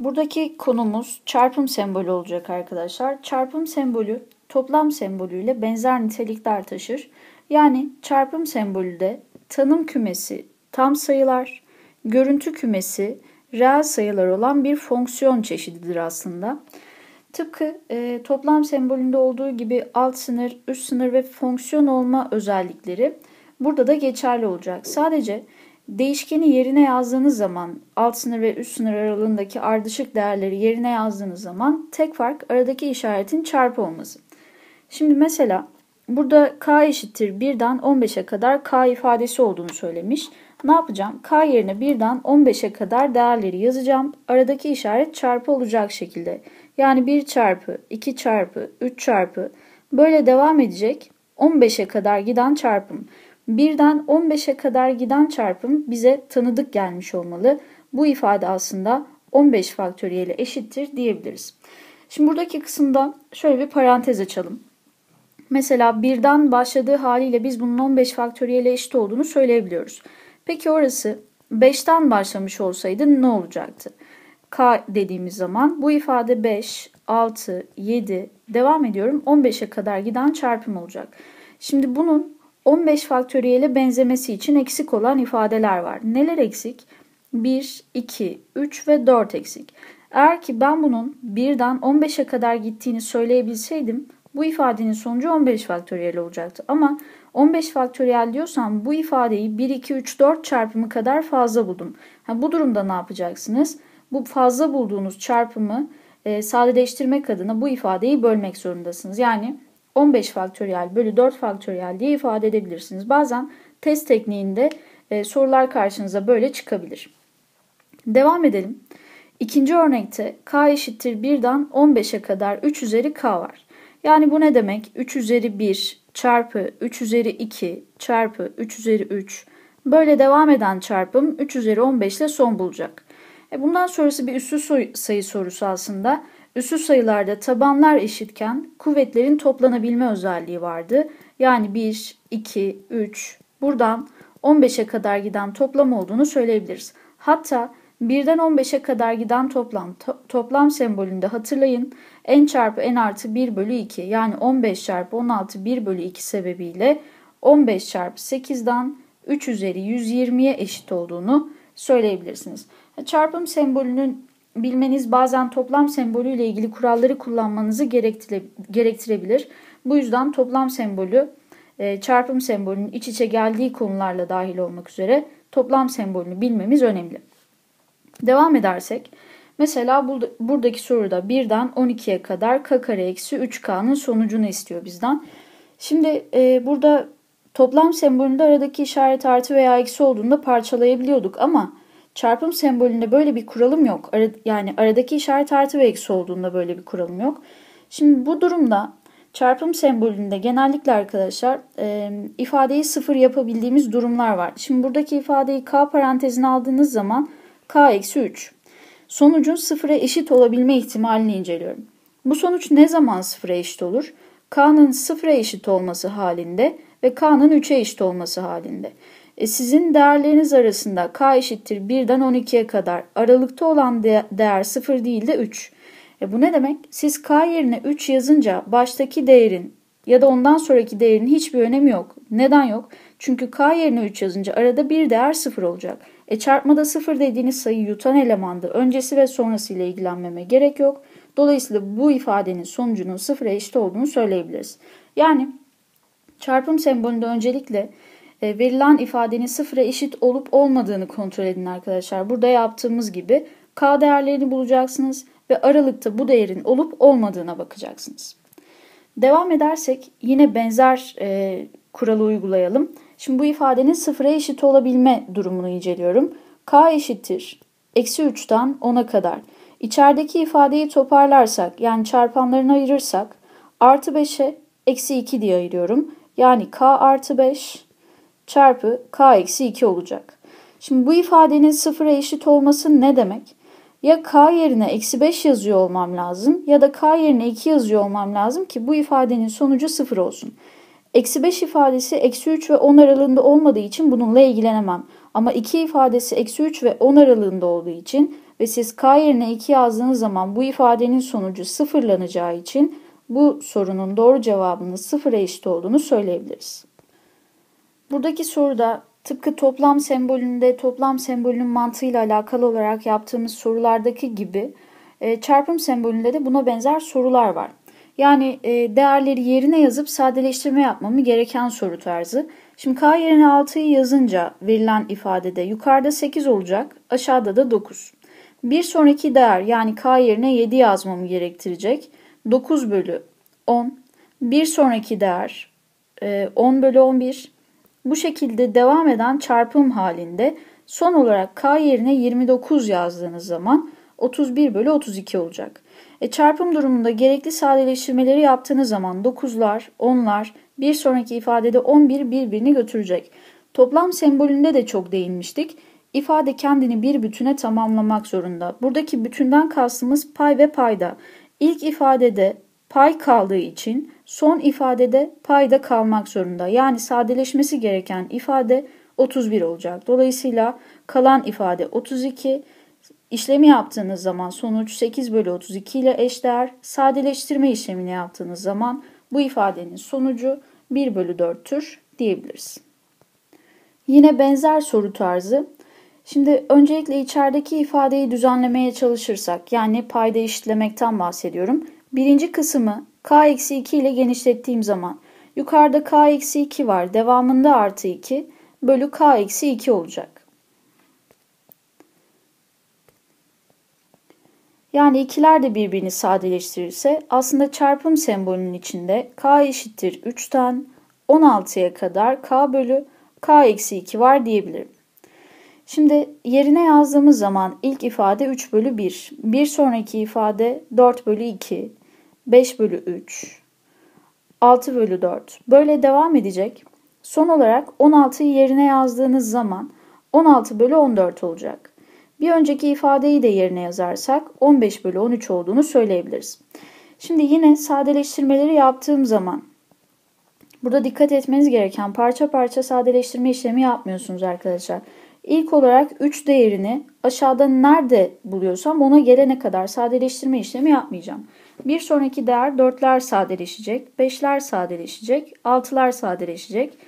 Buradaki konumuz çarpım sembolü olacak arkadaşlar. Çarpım sembolü toplam sembolüyle benzer nitelikler taşır. Yani çarpım sembolü de tanım kümesi tam sayılar, görüntü kümesi reel sayılar olan bir fonksiyon çeşididir aslında. Tıpkı e, toplam sembolünde olduğu gibi alt sınır, üst sınır ve fonksiyon olma özellikleri burada da geçerli olacak. Sadece değişkeni yerine yazdığınız zaman alt sınır ve üst sınır aralığındaki ardışık değerleri yerine yazdığınız zaman tek fark aradaki işaretin çarpı olması. Şimdi mesela burada k eşittir 1'den 15'e kadar k ifadesi olduğunu söylemiş. Ne yapacağım? K yerine 1'den 15'e kadar değerleri yazacağım. Aradaki işaret çarpı olacak şekilde. Yani 1 çarpı, 2 çarpı, 3 çarpı böyle devam edecek 15'e kadar giden çarpım. 1'den 15'e kadar giden çarpım bize tanıdık gelmiş olmalı. Bu ifade aslında 15 faktöriyeli eşittir diyebiliriz. Şimdi buradaki kısımda şöyle bir parantez açalım. Mesela birden başladığı haliyle biz bunun 15 faktöriyeli eşit olduğunu söyleyebiliyoruz. Peki orası 5'ten başlamış olsaydı ne olacaktı? K dediğimiz zaman bu ifade 5, 6, 7 devam ediyorum 15'e kadar giden çarpım olacak. Şimdi bunun 15 faktöriyele benzemesi için eksik olan ifadeler var. Neler eksik? 1, 2, 3 ve 4 eksik. Eğer ki ben bunun 1'den 15'e kadar gittiğini söyleyebilseydim bu ifadenin sonucu 15 faktöriyel olacaktı. Ama 15 faktöriyel diyorsam bu ifadeyi 1, 2, 3, 4 çarpımı kadar fazla buldum. Ha, bu durumda ne yapacaksınız? Bu fazla bulduğunuz çarpımı e, sadeleştirmek adına bu ifadeyi bölmek zorundasınız. Yani 15 faktöriyel bölü 4 faktöriyel diye ifade edebilirsiniz. Bazen test tekniğinde e, sorular karşınıza böyle çıkabilir. Devam edelim. İkinci örnekte k eşittir 1'den 15'e kadar 3 üzeri k var. Yani bu ne demek? 3 üzeri 1 çarpı 3 üzeri 2 çarpı 3 üzeri 3 böyle devam eden çarpım 3 üzeri 15 ile son bulacak. E bundan sonrası bir üssü sayı sorusu aslında. Üssü sayılarda tabanlar eşitken kuvvetlerin toplanabilme özelliği vardı. Yani 1, 2, 3 buradan 15'e kadar giden toplam olduğunu söyleyebiliriz. Hatta 1'den 15'e kadar giden toplam to toplam sembolünde hatırlayın n çarpı n artı 1 bölü 2 yani 15 çarpı 16 1 bölü 2 sebebiyle 15 çarpı 8'den 3 üzeri 120'ye eşit olduğunu söyleyebilirsiniz. Çarpım sembolünün bilmeniz bazen toplam sembolüyle ilgili kuralları kullanmanızı gerektire, gerektirebilir. Bu yüzden toplam sembolü e, çarpım sembolünün iç içe geldiği konularla dahil olmak üzere toplam sembolünü bilmemiz önemli. Devam edersek mesela buradaki soruda 1'den 12'ye kadar k kare eksi 3k'nın sonucunu istiyor bizden. Şimdi e, burada toplam sembolünde aradaki işaret artı veya eksi olduğunda parçalayabiliyorduk ama Çarpım sembolünde böyle bir kuralım yok. yani aradaki işaret artı ve eksi olduğunda böyle bir kuralım yok. Şimdi bu durumda çarpım sembolünde genellikle arkadaşlar e, ifadeyi sıfır yapabildiğimiz durumlar var. Şimdi buradaki ifadeyi k parantezine aldığınız zaman k eksi 3. Sonucun sıfıra eşit olabilme ihtimalini inceliyorum. Bu sonuç ne zaman sıfıra eşit olur? k'nın sıfıra eşit olması halinde ve k'nın 3'e eşit olması halinde. E sizin değerleriniz arasında k eşittir 1'den 12'ye kadar aralıkta olan değer 0 değil de 3. E bu ne demek? Siz k yerine 3 yazınca baştaki değerin ya da ondan sonraki değerin hiçbir önemi yok. Neden yok? Çünkü k yerine 3 yazınca arada bir değer 0 olacak. E çarpmada 0 dediğiniz sayı yutan elemandı. Öncesi ve sonrası ile ilgilenmeme gerek yok. Dolayısıyla bu ifadenin sonucunun 0'a eşit olduğunu söyleyebiliriz. Yani çarpım sembolünde öncelikle e, verilen ifadenin sıfıra eşit olup olmadığını kontrol edin arkadaşlar. Burada yaptığımız gibi k değerlerini bulacaksınız ve aralıkta bu değerin olup olmadığına bakacaksınız. Devam edersek yine benzer e, kuralı uygulayalım. Şimdi bu ifadenin sıfıra eşit olabilme durumunu inceliyorum. k eşittir eksi 3'ten 10'a kadar. İçerideki ifadeyi toparlarsak yani çarpanlarını ayırırsak artı 5'e eksi 2 diye ayırıyorum. Yani k artı 5 çarpı k eksi 2 olacak. Şimdi bu ifadenin sıfıra eşit olması ne demek? Ya k yerine eksi 5 yazıyor olmam lazım ya da k yerine 2 yazıyor olmam lazım ki bu ifadenin sonucu sıfır olsun. Eksi 5 ifadesi eksi 3 ve 10 aralığında olmadığı için bununla ilgilenemem. Ama 2 ifadesi eksi 3 ve 10 aralığında olduğu için ve siz k yerine 2 yazdığınız zaman bu ifadenin sonucu sıfırlanacağı için bu sorunun doğru cevabının sıfıra eşit olduğunu söyleyebiliriz. Buradaki soruda tıpkı toplam sembolünde toplam sembolünün mantığıyla alakalı olarak yaptığımız sorulardaki gibi e, çarpım sembolünde de buna benzer sorular var. Yani e, değerleri yerine yazıp sadeleştirme yapmamı gereken soru tarzı. Şimdi k yerine 6'yı yazınca verilen ifadede yukarıda 8 olacak, aşağıda da 9. Bir sonraki değer yani k yerine 7 yazmamı gerektirecek. 9 bölü 10. Bir sonraki değer 10 e, bölü 11. Bu şekilde devam eden çarpım halinde son olarak k yerine 29 yazdığınız zaman 31 bölü 32 olacak. E, çarpım durumunda gerekli sadeleştirmeleri yaptığınız zaman 9'lar, 10'lar, bir sonraki ifadede 11 birbirini götürecek. Toplam sembolünde de çok değinmiştik. İfade kendini bir bütüne tamamlamak zorunda. Buradaki bütünden kastımız pay ve payda. İlk ifadede pay kaldığı için son ifadede payda kalmak zorunda. Yani sadeleşmesi gereken ifade 31 olacak. Dolayısıyla kalan ifade 32. İşlemi yaptığınız zaman sonuç 8 bölü 32 ile eşdeğer. Sadeleştirme işlemini yaptığınız zaman bu ifadenin sonucu 1 bölü 4'tür diyebiliriz. Yine benzer soru tarzı. Şimdi öncelikle içerideki ifadeyi düzenlemeye çalışırsak yani payda eşitlemekten bahsediyorum. Birinci kısmı k-2 ile genişlettiğim zaman yukarıda k-2 var devamında artı 2 bölü k-2 olacak. Yani ikiler de birbirini sadeleştirirse aslında çarpım sembolünün içinde k eşittir 3'ten 16'ya kadar k bölü k eksi 2 var diyebilirim. Şimdi yerine yazdığımız zaman ilk ifade 3 bölü 1. Bir sonraki ifade 4 bölü 2. 5 bölü 3. 6 bölü 4. Böyle devam edecek. Son olarak 16'yı yerine yazdığınız zaman 16 bölü 14 olacak. Bir önceki ifadeyi de yerine yazarsak 15 bölü 13 olduğunu söyleyebiliriz. Şimdi yine sadeleştirmeleri yaptığım zaman burada dikkat etmeniz gereken parça parça sadeleştirme işlemi yapmıyorsunuz arkadaşlar. İlk olarak 3 değerini aşağıda nerede buluyorsam ona gelene kadar sadeleştirme işlemi yapmayacağım. Bir sonraki değer 4'ler sadeleşecek, 5'ler sadeleşecek, 6'lar sadeleşecek.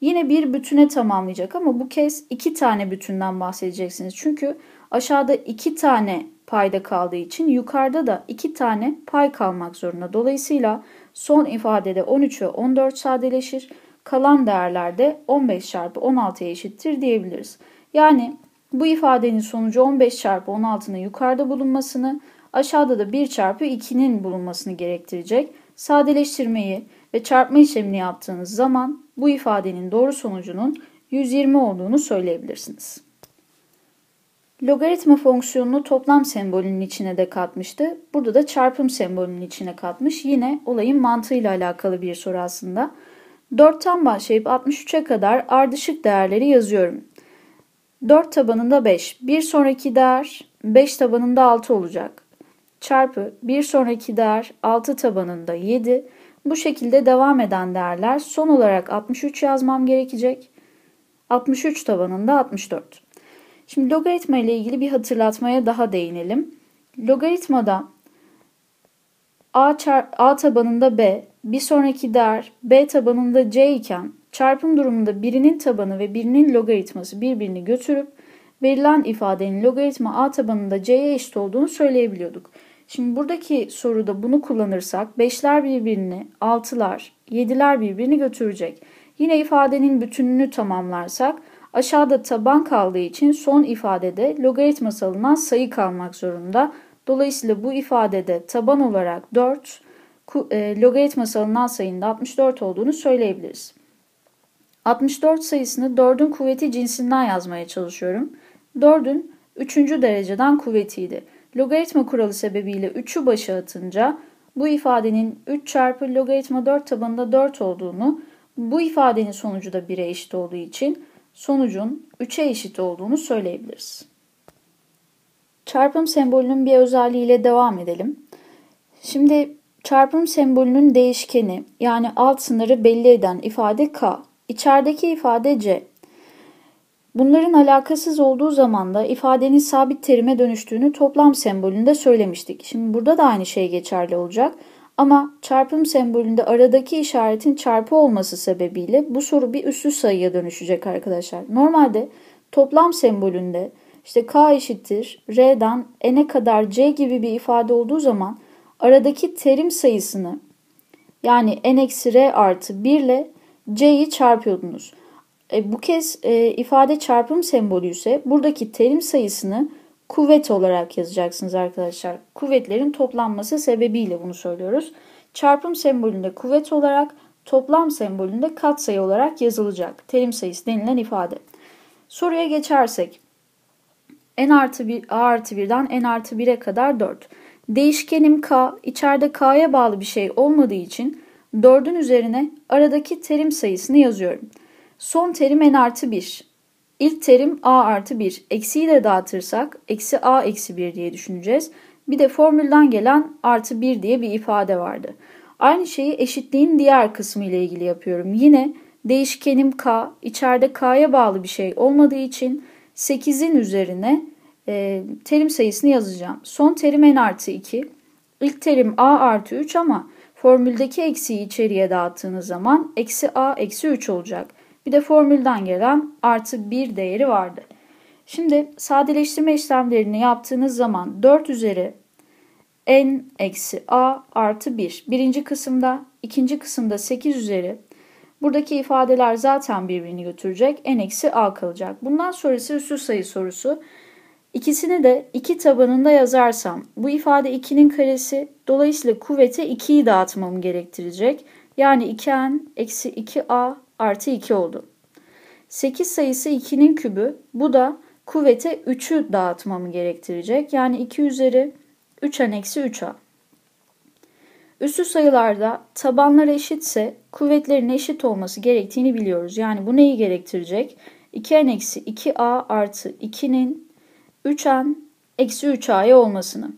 Yine bir bütüne tamamlayacak ama bu kez iki tane bütünden bahsedeceksiniz. Çünkü aşağıda iki tane payda kaldığı için yukarıda da iki tane pay kalmak zorunda. Dolayısıyla son ifadede 13 ve 14 sadeleşir. Kalan değerlerde 15 çarpı 16'ya eşittir diyebiliriz. Yani bu ifadenin sonucu 15 çarpı 16'nın yukarıda bulunmasını, aşağıda da 1 çarpı 2'nin bulunmasını gerektirecek. Sadeleştirmeyi ve çarpma işlemini yaptığınız zaman bu ifadenin doğru sonucunun 120 olduğunu söyleyebilirsiniz. Logaritma fonksiyonunu toplam sembolünün içine de katmıştı. Burada da çarpım sembolünün içine katmış. Yine olayın mantığıyla alakalı bir soru aslında. 4'ten başlayıp 63'e kadar ardışık değerleri yazıyorum. 4 tabanında 5. Bir sonraki değer 5 tabanında 6 olacak. Çarpı bir sonraki değer 6 tabanında 7. Bu şekilde devam eden değerler son olarak 63 yazmam gerekecek. 63 tabanında 64. Şimdi logaritma ile ilgili bir hatırlatmaya daha değinelim. Logaritmada A, çar, A tabanında B, bir sonraki değer B tabanında C iken çarpım durumunda birinin tabanı ve birinin logaritması birbirini götürüp verilen ifadenin logaritma A tabanında C'ye eşit olduğunu söyleyebiliyorduk. Şimdi buradaki soruda bunu kullanırsak 5'ler birbirini, 6'lar, 7'ler birbirini götürecek. Yine ifadenin bütününü tamamlarsak aşağıda taban kaldığı için son ifadede logaritması alınan sayı kalmak zorunda. Dolayısıyla bu ifadede taban olarak 4, e, logaritması alınan sayının 64 olduğunu söyleyebiliriz. 64 sayısını 4'ün kuvveti cinsinden yazmaya çalışıyorum. 4'ün 3. dereceden kuvvetiydi. Logaritma kuralı sebebiyle 3'ü başa atınca bu ifadenin 3 çarpı logaritma 4 tabanında 4 olduğunu, bu ifadenin sonucu da 1'e eşit olduğu için sonucun 3'e eşit olduğunu söyleyebiliriz. Çarpım sembolünün bir özelliğiyle devam edelim. Şimdi çarpım sembolünün değişkeni yani alt sınırı belli eden ifade k. İçerideki ifade c. Bunların alakasız olduğu zaman da ifadenin sabit terime dönüştüğünü toplam sembolünde söylemiştik. Şimdi burada da aynı şey geçerli olacak. Ama çarpım sembolünde aradaki işaretin çarpı olması sebebiyle bu soru bir üssü sayıya dönüşecek arkadaşlar. Normalde toplam sembolünde işte k eşittir r'dan n'e kadar c gibi bir ifade olduğu zaman aradaki terim sayısını yani n eksi r artı 1 ile c'yi çarpıyordunuz. E, bu kez e, ifade çarpım sembolü ise buradaki terim sayısını kuvvet olarak yazacaksınız arkadaşlar. Kuvvetlerin toplanması sebebiyle bunu söylüyoruz. Çarpım sembolünde kuvvet olarak, toplam sembolünde katsayı olarak yazılacak. Terim sayısı denilen ifade. Soruya geçersek. n artı 1, a artı 1'den n artı 1'e kadar 4. Değişkenim k, içeride k'ya bağlı bir şey olmadığı için 4'ün üzerine aradaki terim sayısını yazıyorum. Son terim n artı 1. İlk terim a artı 1. Eksiyi de dağıtırsak eksi a eksi 1 diye düşüneceğiz. Bir de formülden gelen artı 1 diye bir ifade vardı. Aynı şeyi eşitliğin diğer kısmı ile ilgili yapıyorum. Yine değişkenim k, içeride k'ya bağlı bir şey olmadığı için 8'in üzerine e, terim sayısını yazacağım. Son terim n artı 2. İlk terim a artı 3 ama formüldeki eksiği içeriye dağıttığınız zaman eksi a eksi 3 olacak. Bir de formülden gelen artı 1 değeri vardı. Şimdi sadeleştirme işlemlerini yaptığınız zaman 4 üzeri n eksi a artı 1. Birinci kısımda, ikinci kısımda 8 üzeri. Buradaki ifadeler zaten birbirini götürecek. n eksi a kalacak. Bundan sonrası üstü sayı sorusu. İkisini de 2 tabanında yazarsam bu ifade 2'nin karesi dolayısıyla kuvvete 2'yi dağıtmam gerektirecek. Yani 2n eksi 2a artı 2 oldu. 8 sayısı 2'nin kübü. Bu da kuvvete 3'ü dağıtmamı gerektirecek. Yani 2 üzeri 3n eksi 3a. Üstü sayılarda tabanlar eşitse kuvvetlerin eşit olması gerektiğini biliyoruz. Yani bu neyi gerektirecek? 2n eksi 2a artı 2'nin 3n eksi 3a'ya olmasını.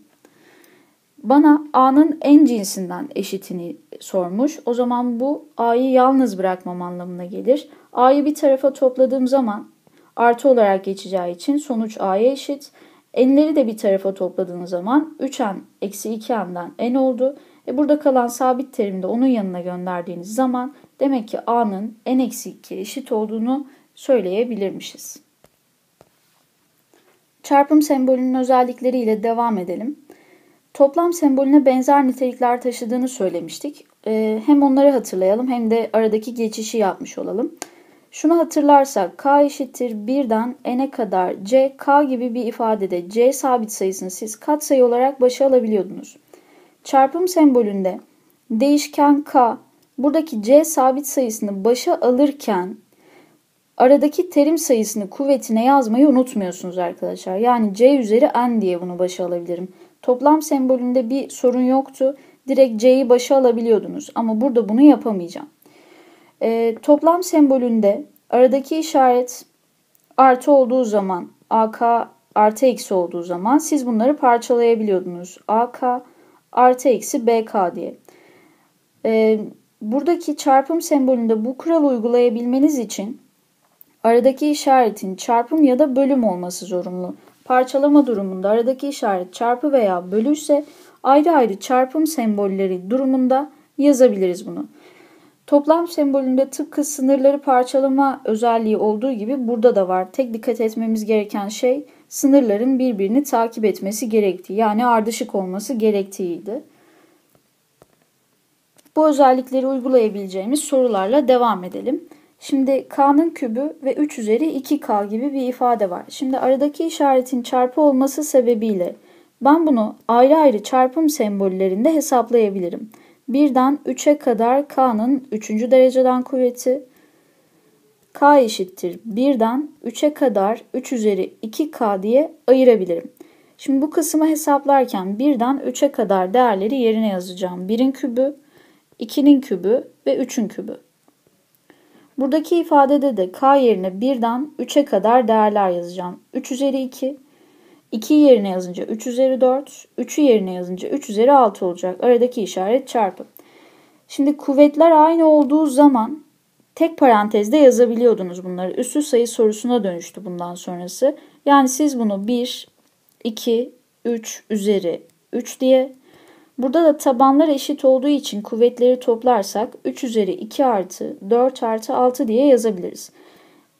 Bana a'nın en cinsinden eşitini sormuş. O zaman bu a'yı yalnız bırakmam anlamına gelir. a'yı bir tarafa topladığım zaman artı olarak geçeceği için sonuç a'ya eşit. n'leri de bir tarafa topladığınız zaman 3n eksi 2n'den n oldu. E burada kalan sabit terimde onun yanına gönderdiğiniz zaman demek ki a'nın n eksi 2 eşit olduğunu söyleyebilirmişiz. Çarpım sembolünün özellikleriyle devam edelim. Toplam sembolüne benzer nitelikler taşıdığını söylemiştik. Ee, hem onları hatırlayalım hem de aradaki geçişi yapmış olalım. Şunu hatırlarsak k eşittir 1'den n'e kadar c, k gibi bir ifadede c sabit sayısını siz katsayı olarak başa alabiliyordunuz. Çarpım sembolünde değişken k, buradaki c sabit sayısını başa alırken aradaki terim sayısını kuvvetine yazmayı unutmuyorsunuz arkadaşlar. Yani c üzeri n diye bunu başa alabilirim. Toplam sembolünde bir sorun yoktu. Direkt C'yi başa alabiliyordunuz ama burada bunu yapamayacağım. E, toplam sembolünde aradaki işaret artı olduğu zaman AK artı eksi olduğu zaman siz bunları parçalayabiliyordunuz. AK artı eksi BK diye. E, buradaki çarpım sembolünde bu kuralı uygulayabilmeniz için aradaki işaretin çarpım ya da bölüm olması zorunlu. Parçalama durumunda aradaki işaret çarpı veya bölü ise ayrı ayrı çarpım sembolleri durumunda yazabiliriz bunu. Toplam sembolünde tıpkı sınırları parçalama özelliği olduğu gibi burada da var. Tek dikkat etmemiz gereken şey sınırların birbirini takip etmesi gerektiği yani ardışık olması gerektiğiydi. Bu özellikleri uygulayabileceğimiz sorularla devam edelim. Şimdi k'nın kübü ve 3 üzeri 2k gibi bir ifade var. Şimdi aradaki işaretin çarpı olması sebebiyle ben bunu ayrı ayrı çarpım sembollerinde hesaplayabilirim. 1'den 3'e kadar k'nın 3. dereceden kuvveti k eşittir 1'den 3'e kadar 3 üzeri 2k diye ayırabilirim. Şimdi bu kısmı hesaplarken 1'den 3'e kadar değerleri yerine yazacağım. 1'in kübü, 2'nin kübü ve 3'ün kübü. Buradaki ifadede de k yerine 1'den 3'e kadar değerler yazacağım. 3 üzeri 2, 2 yerine yazınca 3 üzeri 4, 3'ü yerine yazınca 3 üzeri 6 olacak. Aradaki işaret çarpı. Şimdi kuvvetler aynı olduğu zaman tek parantezde yazabiliyordunuz bunları. Üstü sayı sorusuna dönüştü bundan sonrası. Yani siz bunu 1, 2, 3 üzeri 3 diye Burada da tabanlar eşit olduğu için kuvvetleri toplarsak 3 üzeri 2 artı 4 artı 6 diye yazabiliriz.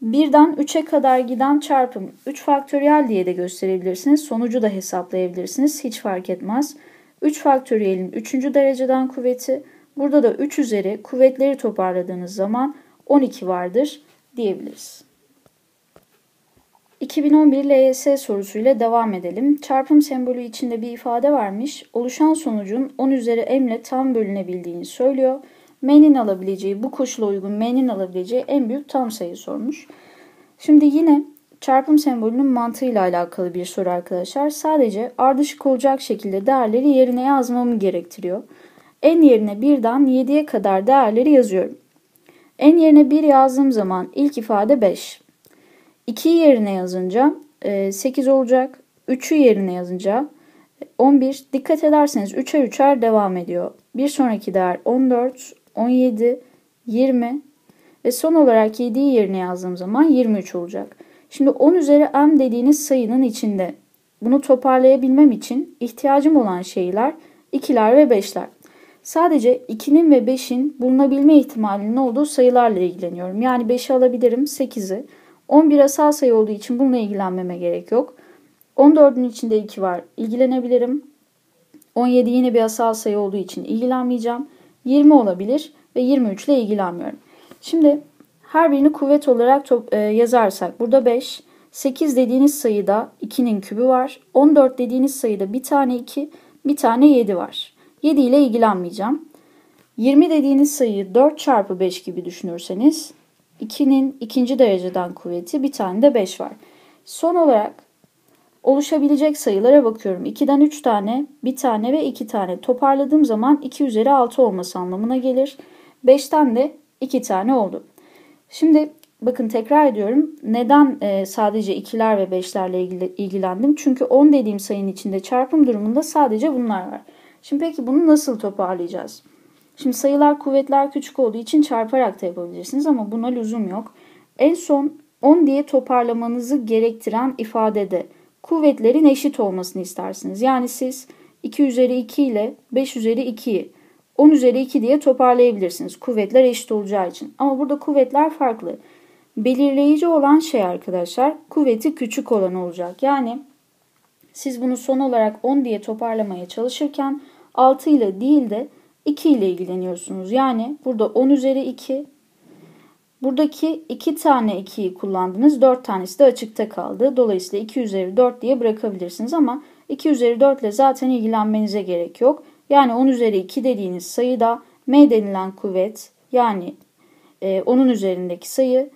Birden 3'e kadar giden çarpım 3 faktöriyel diye de gösterebilirsiniz. Sonucu da hesaplayabilirsiniz. Hiç fark etmez. 3 faktöriyelin 3. dereceden kuvveti. Burada da 3 üzeri kuvvetleri toparladığınız zaman 12 vardır diyebiliriz. 2011 LYS sorusuyla devam edelim. Çarpım sembolü içinde bir ifade varmış. Oluşan sonucun 10 üzeri m ile tam bölünebildiğini söylüyor. M'nin alabileceği, bu koşula uygun M'nin alabileceği en büyük tam sayı sormuş. Şimdi yine çarpım sembolünün mantığıyla alakalı bir soru arkadaşlar. Sadece ardışık olacak şekilde değerleri yerine yazmamı gerektiriyor. En yerine birden 7'ye kadar değerleri yazıyorum. En yerine 1 yazdığım zaman ilk ifade 5. 2'yi yerine yazınca 8 e, olacak. 3'ü yerine yazınca 11. Dikkat ederseniz 3'er 3'er devam ediyor. Bir sonraki değer 14, 17, 20 ve son olarak 7'yi yerine yazdığım zaman 23 olacak. Şimdi 10 üzeri m dediğiniz sayının içinde bunu toparlayabilmem için ihtiyacım olan şeyler 2'ler ve 5'ler. Sadece 2'nin ve 5'in bulunabilme ihtimalinin olduğu sayılarla ilgileniyorum. Yani 5'i alabilirim, 8'i. 11 asal sayı olduğu için bununla ilgilenmeme gerek yok. 14'ün içinde 2 var. İlgilenebilirim. 17 yine bir asal sayı olduğu için ilgilenmeyeceğim. 20 olabilir ve 23 ile ilgilenmiyorum. Şimdi her birini kuvvet olarak top, e, yazarsak burada 5, 8 dediğiniz sayıda 2'nin kübü var. 14 dediğiniz sayıda bir tane 2, bir tane 7 var. 7 ile ilgilenmeyeceğim. 20 dediğiniz sayıyı 4 çarpı 5 gibi düşünürseniz 2'nin ikinci dereceden kuvveti bir tane de 5 var. Son olarak oluşabilecek sayılara bakıyorum. 2'den 3 tane, 1 tane ve 2 tane toparladığım zaman 2 üzeri 6 olması anlamına gelir. 5'ten de 2 tane oldu. Şimdi bakın tekrar ediyorum. Neden e, sadece 2'ler ve 5'lerle ilgili, ilgilendim? Çünkü 10 dediğim sayının içinde çarpım durumunda sadece bunlar var. Şimdi peki bunu nasıl toparlayacağız? Şimdi sayılar kuvvetler küçük olduğu için çarparak da yapabilirsiniz ama buna lüzum yok. En son 10 diye toparlamanızı gerektiren ifadede kuvvetlerin eşit olmasını istersiniz. Yani siz 2 üzeri 2 ile 5 üzeri 2'yi 10 üzeri 2 diye toparlayabilirsiniz. Kuvvetler eşit olacağı için. Ama burada kuvvetler farklı. Belirleyici olan şey arkadaşlar kuvveti küçük olan olacak. Yani siz bunu son olarak 10 diye toparlamaya çalışırken 6 ile değil de 2 ile ilgileniyorsunuz. Yani burada 10 üzeri 2. Buradaki 2 tane 2'yi kullandınız. 4 tanesi de açıkta kaldı. Dolayısıyla 2 üzeri 4 diye bırakabilirsiniz ama 2 üzeri 4 ile zaten ilgilenmenize gerek yok. Yani 10 üzeri 2 dediğiniz sayıda m denilen kuvvet yani e, onun üzerindeki sayı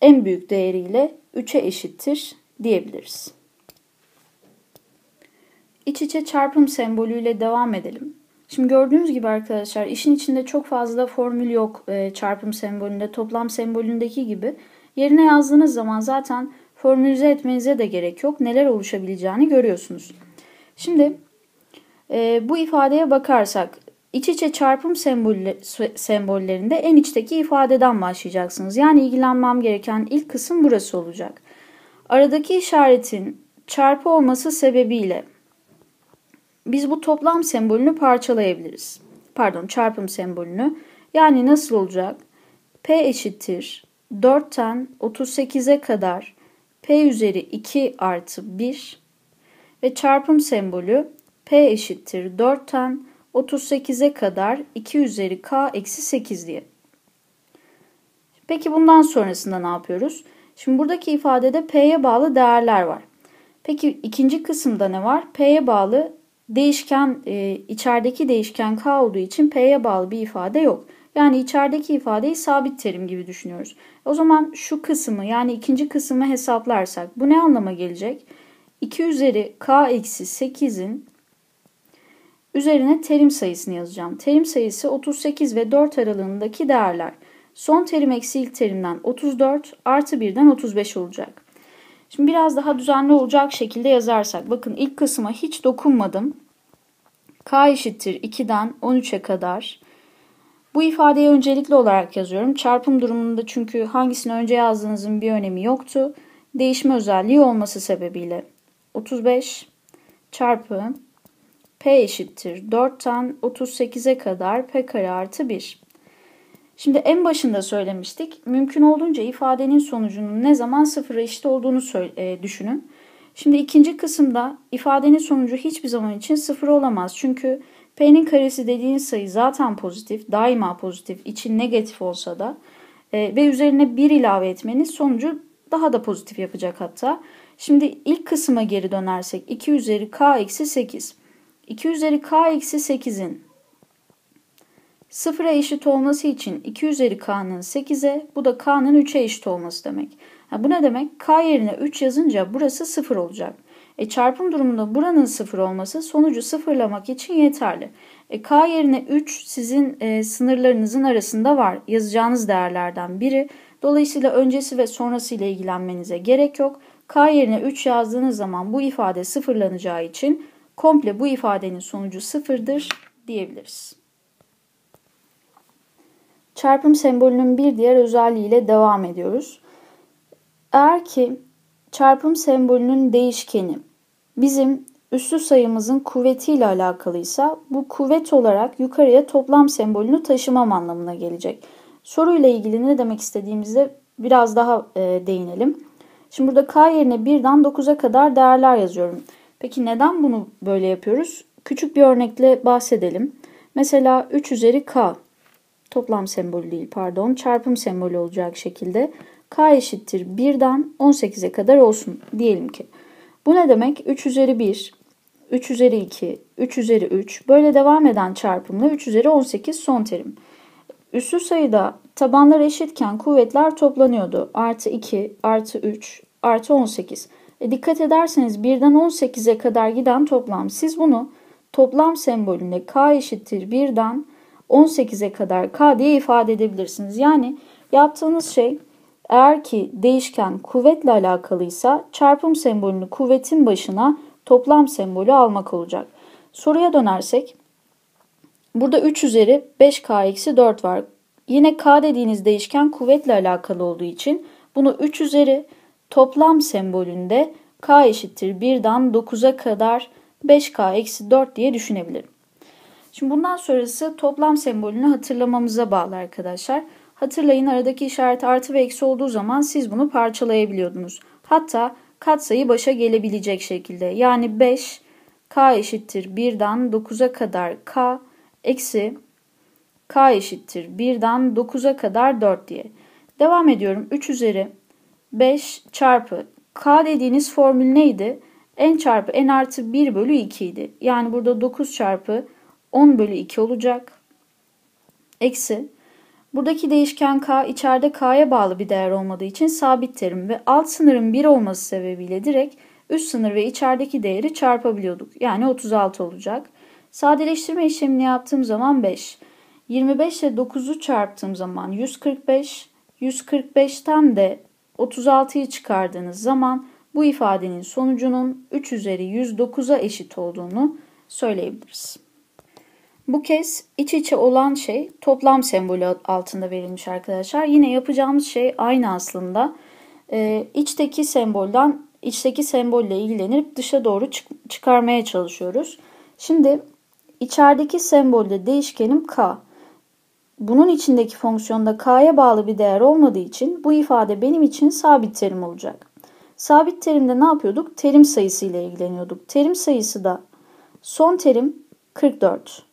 en büyük değeriyle 3'e eşittir diyebiliriz. İç içe çarpım sembolüyle devam edelim. Şimdi gördüğünüz gibi arkadaşlar işin içinde çok fazla formül yok e, çarpım sembolünde, toplam sembolündeki gibi. Yerine yazdığınız zaman zaten formülize etmenize de gerek yok. Neler oluşabileceğini görüyorsunuz. Şimdi e, bu ifadeye bakarsak iç içe çarpım sembolle, sembollerinde en içteki ifadeden başlayacaksınız. Yani ilgilenmem gereken ilk kısım burası olacak. Aradaki işaretin çarpı olması sebebiyle biz bu toplam sembolünü parçalayabiliriz. Pardon çarpım sembolünü. Yani nasıl olacak? P eşittir 4'ten 38'e kadar P üzeri 2 artı 1 ve çarpım sembolü P eşittir 4'ten 38'e kadar 2 üzeri K eksi 8 diye. Peki bundan sonrasında ne yapıyoruz? Şimdi buradaki ifadede P'ye bağlı değerler var. Peki ikinci kısımda ne var? P'ye bağlı değişken e, içerideki değişken k olduğu için p'ye bağlı bir ifade yok. Yani içerideki ifadeyi sabit terim gibi düşünüyoruz. O zaman şu kısmı yani ikinci kısmı hesaplarsak bu ne anlama gelecek? 2 üzeri k eksi 8'in üzerine terim sayısını yazacağım. Terim sayısı 38 ve 4 aralığındaki değerler. Son terim eksi ilk terimden 34 artı 1'den 35 olacak. Şimdi biraz daha düzenli olacak şekilde yazarsak. Bakın ilk kısma hiç dokunmadım. K eşittir 2'den 13'e kadar Bu ifadeyi öncelikli olarak yazıyorum. Çarpım durumunda çünkü hangisini önce yazdığınızın bir önemi yoktu. Değişme özelliği olması sebebiyle. 35 çarpı p eşittir 4'ten 38'e kadar p kare artı 1. Şimdi en başında söylemiştik. Mümkün olduğunca ifadenin sonucunun ne zaman sıfıra eşit olduğunu e, düşünün. Şimdi ikinci kısımda ifadenin sonucu hiçbir zaman için sıfır olamaz. Çünkü p'nin karesi dediğiniz sayı zaten pozitif, daima pozitif, için negatif olsa da e, ve üzerine 1 ilave etmeniz sonucu daha da pozitif yapacak hatta. Şimdi ilk kısma geri dönersek 2 üzeri k eksi 8. 2 üzeri k eksi 8'in sıfıra eşit olması için 2 üzeri k'nın 8'e bu da k'nın 3'e eşit olması demek. Ha, bu ne demek? K yerine 3 yazınca burası 0 olacak. E, çarpım durumunda buranın 0 olması sonucu sıfırlamak için yeterli. E, K yerine 3 sizin e, sınırlarınızın arasında var. Yazacağınız değerlerden biri. Dolayısıyla öncesi ve sonrası ile ilgilenmenize gerek yok. K yerine 3 yazdığınız zaman bu ifade sıfırlanacağı için komple bu ifadenin sonucu sıfırdır diyebiliriz. Çarpım sembolünün bir diğer özelliğiyle devam ediyoruz. Eğer ki çarpım sembolünün değişkeni bizim üslü sayımızın kuvvetiyle alakalıysa bu kuvvet olarak yukarıya toplam sembolünü taşımam anlamına gelecek. Soruyla ilgili ne demek istediğimizde biraz daha e, değinelim. Şimdi burada k yerine 1'den 9'a kadar değerler yazıyorum. Peki neden bunu böyle yapıyoruz? Küçük bir örnekle bahsedelim. Mesela 3 üzeri k toplam sembolü değil pardon çarpım sembolü olacak şekilde k eşittir 1'den 18'e kadar olsun diyelim ki. Bu ne demek? 3 üzeri 1, 3 üzeri 2, 3 üzeri 3 böyle devam eden çarpımla 3 üzeri 18 son terim. Üslü sayıda tabanlar eşitken kuvvetler toplanıyordu. Artı 2, artı 3, artı 18. E dikkat ederseniz 1'den 18'e kadar giden toplam. Siz bunu toplam sembolünde k eşittir 1'den 18'e kadar k diye ifade edebilirsiniz. Yani yaptığınız şey eğer ki değişken kuvvetle alakalıysa çarpım sembolünü kuvvetin başına toplam sembolü almak olacak. Soruya dönersek burada 3 üzeri 5k eksi 4 var. Yine k dediğiniz değişken kuvvetle alakalı olduğu için bunu 3 üzeri toplam sembolünde k eşittir 1'den 9'a kadar 5k eksi 4 diye düşünebilirim. Şimdi bundan sonrası toplam sembolünü hatırlamamıza bağlı arkadaşlar. Hatırlayın aradaki işaret artı ve eksi olduğu zaman siz bunu parçalayabiliyordunuz. Hatta katsayı başa gelebilecek şekilde. Yani 5 k eşittir 1'den 9'a kadar k eksi k eşittir 1'den 9'a kadar 4 diye. Devam ediyorum. 3 üzeri 5 çarpı k dediğiniz formül neydi? n çarpı n artı 1 bölü 2 idi. Yani burada 9 çarpı 10 bölü 2 olacak. Eksi Buradaki değişken k içeride k'ya bağlı bir değer olmadığı için sabit terim ve alt sınırın 1 olması sebebiyle direkt üst sınır ve içerideki değeri çarpabiliyorduk. Yani 36 olacak. Sadeleştirme işlemini yaptığım zaman 5. 25 ile 9'u çarptığım zaman 145. 145'ten de 36'yı çıkardığınız zaman bu ifadenin sonucunun 3 üzeri 109'a eşit olduğunu söyleyebiliriz. Bu kez iç içe olan şey toplam sembolü altında verilmiş arkadaşlar. Yine yapacağımız şey aynı aslında. Ee, içteki sembolden içteki sembolle ilgilenip dışa doğru çık çıkarmaya çalışıyoruz. Şimdi içerideki sembolde değişkenim k. Bunun içindeki fonksiyonda k'ya bağlı bir değer olmadığı için bu ifade benim için sabit terim olacak. Sabit terimde ne yapıyorduk? Terim sayısı ile ilgileniyorduk. Terim sayısı da son terim 44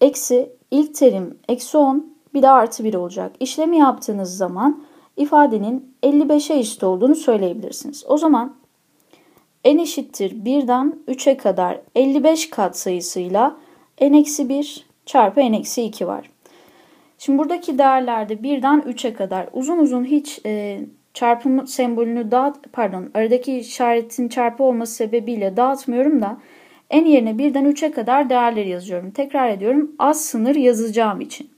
eksi ilk terim eksi 10 bir de artı 1 olacak. İşlemi yaptığınız zaman ifadenin 55'e eşit olduğunu söyleyebilirsiniz. O zaman n eşittir 1'den 3'e kadar 55 kat sayısıyla n eksi 1 çarpı n eksi 2 var. Şimdi buradaki değerlerde 1'den 3'e kadar uzun uzun hiç e, çarpım sembolünü dağıt pardon aradaki işaretin çarpı olması sebebiyle dağıtmıyorum da en yerine 1'den 3'e kadar değerleri yazıyorum. Tekrar ediyorum az sınır yazacağım için.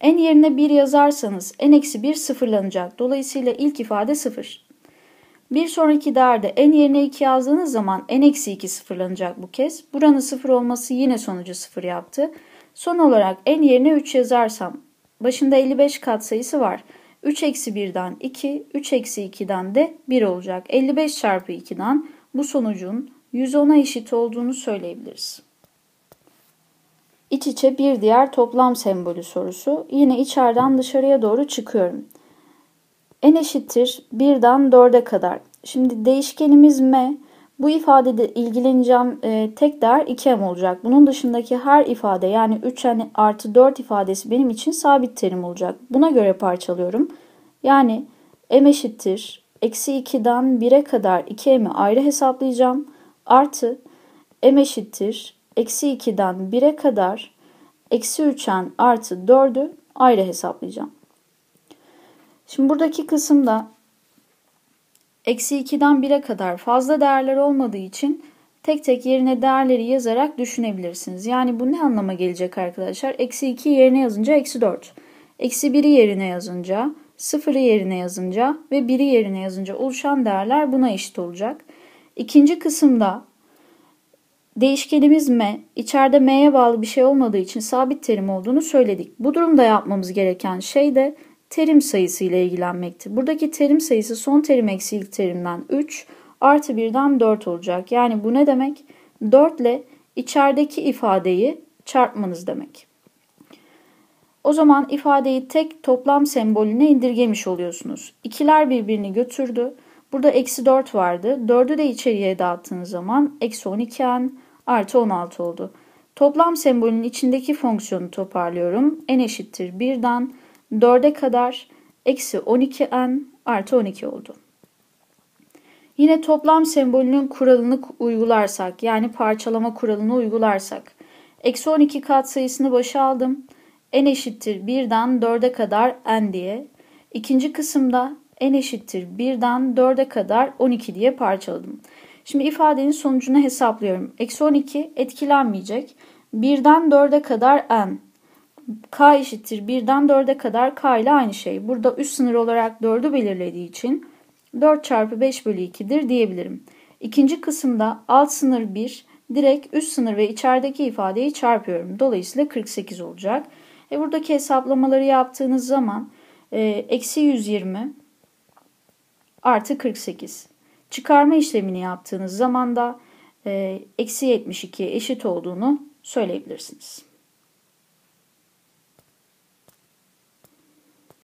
En yerine 1 yazarsanız n eksi 1 sıfırlanacak. Dolayısıyla ilk ifade 0. Bir sonraki değerde n yerine 2 yazdığınız zaman n eksi 2 sıfırlanacak bu kez. Buranın 0 olması yine sonucu 0 yaptı. Son olarak en yerine 3 yazarsam başında 55 katsayısı var. 3 eksi 1'den 2, 3 eksi 2'den de 1 olacak. 55 çarpı 2'den bu sonucun 110'a eşit olduğunu söyleyebiliriz. İç içe bir diğer toplam sembolü sorusu. Yine içeriden dışarıya doğru çıkıyorum. n eşittir 1'den 4'e kadar. Şimdi değişkenimiz m. Bu ifadede ilgileneceğim e, tek değer 2m olacak. Bunun dışındaki her ifade yani 3n artı 4 ifadesi benim için sabit terim olacak. Buna göre parçalıyorum. Yani m eşittir. Eksi 2'den 1'e kadar 2m'i ayrı hesaplayacağım. Artı m eşittir. Eksi 2'den 1'e kadar eksi 3n artı 4'ü ayrı hesaplayacağım. Şimdi buradaki kısımda eksi 2'den 1'e kadar fazla değerler olmadığı için tek tek yerine değerleri yazarak düşünebilirsiniz. Yani bu ne anlama gelecek arkadaşlar? Eksi 2 yerine yazınca eksi 4. Eksi 1'i yerine yazınca, 0'ı yerine yazınca ve 1'i yerine yazınca oluşan değerler buna eşit olacak. İkinci kısımda değişkenimiz m, içeride m'ye bağlı bir şey olmadığı için sabit terim olduğunu söyledik. Bu durumda yapmamız gereken şey de terim sayısı ile ilgilenmekti. Buradaki terim sayısı son terim eksi ilk terimden 3 artı 1'den 4 olacak. Yani bu ne demek? 4 ile içerideki ifadeyi çarpmanız demek. O zaman ifadeyi tek toplam sembolüne indirgemiş oluyorsunuz. İkiler birbirini götürdü. Burada eksi 4 vardı. 4'ü de içeriye dağıttığınız zaman eksi 12n artı 16 oldu. Toplam sembolün içindeki fonksiyonu toparlıyorum. n eşittir 1'den 4'e kadar eksi 12n artı 12 oldu. Yine toplam sembolünün kuralını uygularsak yani parçalama kuralını uygularsak eksi 12 kat sayısını başa aldım. n eşittir 1'den 4'e kadar n diye. İkinci kısımda n eşittir 1'den 4'e kadar 12 diye parçaladım. Şimdi ifadenin sonucunu hesaplıyorum. Eksi 12 etkilenmeyecek. 1'den 4'e kadar n k eşittir 1'den 4'e kadar k ile aynı şey. Burada üst sınır olarak 4'ü belirlediği için 4 çarpı 5 bölü 2'dir diyebilirim. İkinci kısımda alt sınır 1, direkt üst sınır ve içerideki ifadeyi çarpıyorum. Dolayısıyla 48 olacak. E buradaki hesaplamaları yaptığınız zaman e, eksi 120 artı 48. Çıkarma işlemini yaptığınız zaman da e, eksi 72'ye eşit olduğunu söyleyebilirsiniz.